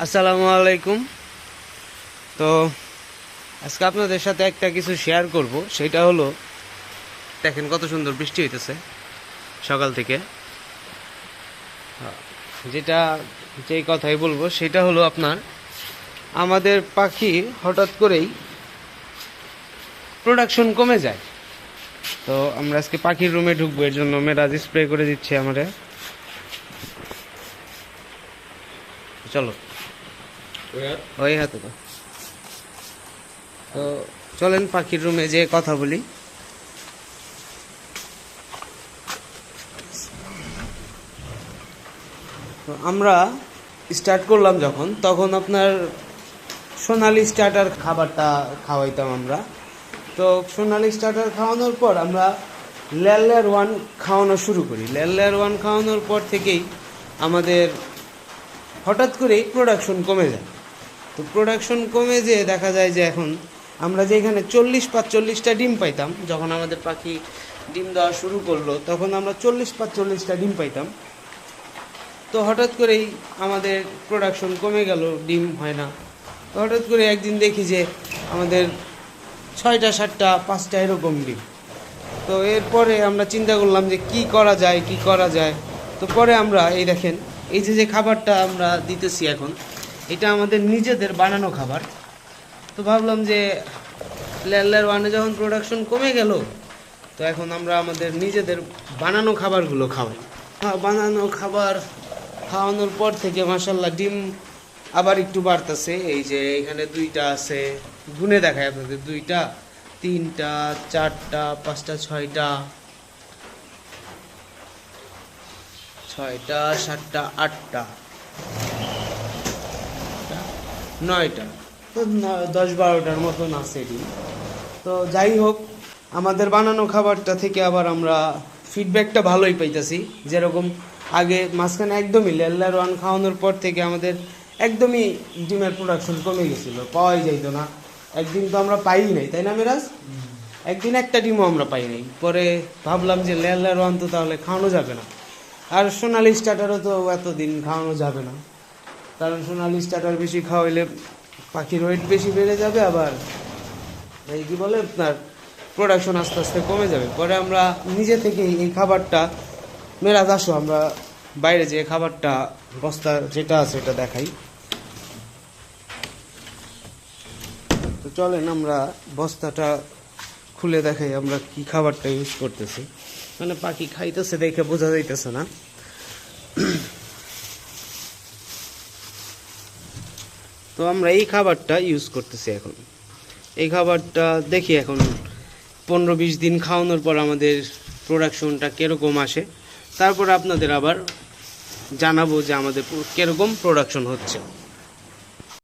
আসসালামু আলাইকুম। তো, আজকে আপনাদের সাথে একটা কিছু শেয়ার করব। সেটা হলো, দেখেন কত সুন্দর বৃষ্টি হইতেছে সকাল থেকে। যেটা যেই কথাই বলব, সেটা হলো আপনার, আমাদের পাখি হঠাৎ করেই প্রোডাকশন কমে যায়। তো, আমরা আজকে পাখির রুমে ঢুকবো, এর জন্য মেরাজ স্প্রে করে দিচ্ছে আমাদের চলো। ওই হাতে? তো তো চলেন পাখির রুমে যে কথা বলি। তো আমরা স্টার্ট করলাম যখন, তখন আপনার সোনালি স্টার্টার খাবারটা খাওয়াইতাম আমরা। তো সোনালি স্টার্টার খাওয়ানোর পর আমরা লেয়ার ওয়ান খাওয়ানো শুরু করি। লেয়ার ওয়ান খাওয়ানোর পর থেকেই আমাদের হঠাৎ করেই প্রোডাকশন কমে যায়। তো প্রোডাকশন কমে যেয়ে দেখা যায় যে এখন আমরা যেখানে চল্লিশ পাঁচচল্লিশটা ডিম পাইতাম, যখন আমাদের পাখি ডিম দেওয়া শুরু করল, তখন আমরা চল্লিশ পাঁচচল্লিশটা ডিম পাইতাম। তো হঠাৎ করেই আমাদের প্রোডাকশন কমে গেল, ডিম হয় না। তো হঠাৎ করে একদিন দেখি যে আমাদের ছয়টা, সাতটা, পাঁচটা এরকম ডিম। তো এরপরে আমরা চিন্তা করলাম যে কি করা যায়, কি করা যায়? তো পরে আমরা, এই দেখেন, এই যে যে খাবারটা আমরা দিতেছি এখন এটা আমাদের নিজেদের বানানো খাবার। তো ভাবলাম যে লেয়ার ওয়ানে যখন প্রোডাকশন কমে গেল, তো এখন আমরা আমাদের নিজেদের বানানো খাবারগুলো খাওয়াই। হ্যাঁ বানানো খাবার খাওয়ানোর পর থেকে মাসাল্লাহ ডিম আবার একটু বাড়তেছে। এই যে এখানে দুইটা আছে, গুনে দেখায় আপনাদের, দুইটা, তিনটা, চারটা, পাঁচটা, ছয়টা ছয়টা, সাতটা, আটটা। নয়টা। তো দশ বারোটার মতন আছে ডিম তো যাই হোক, আমাদের বানানো খাবারটা থেকে আবার আমরা ফিডব্যাকটা ভালোই পাইতেছি। যেরকম আগে মাঝখানে একদমই লেল্লার ওয়ান খাওয়ানোর পর থেকে আমাদের একদমই ডিমের প্রোডাকশন কমে গেছিল, পাওয়াই যাইতো না। একদিন তো আমরা পাই নাই, তাই না মেরাজ? একদিন একটা ডিমও আমরা পাই নাই। পরে ভাবলাম যে লেল্লার ওয়ান তো তাহলে খাওয়ানো যাবে না। আর সোনালি স্টার্টারও তো এতদিন খাওয়ানো যাবে না। কারণ সোনালি স্টার্টার বেশি খাওয়াইলে পাখির ওয়েট বেশি বেড়ে যাবে আবার, এই কি বলে আপনার প্রোডাকশন আস্তে আস্তে কমে যাবে। পরে আমরা নিজে থেকেই এই খাবারটা মেরাজ আসো, আমরা বাইরে যে খাবারটা, বস্তা যেটা আছে এটা দেখাই। তো চলেন আমরা বস্তাটা খুলে দেখাই, আমরা কি খাবারটা ইউজ করতেছি। মানে পাখি খাইতেছে দেখে বোঝা যাইতেছে না। তো আমরা এই খাবারটা ইউজ করতেছি এখন। এই খাবারটা দেখি এখন পনেরো বিশ দিন খাওয়ানোর পর আমাদের প্রোডাকশনটা কীরকম আসে। তারপর আপনাদের আবার জানাব যে আমাদের কীরকম প্রোডাকশন হচ্ছে।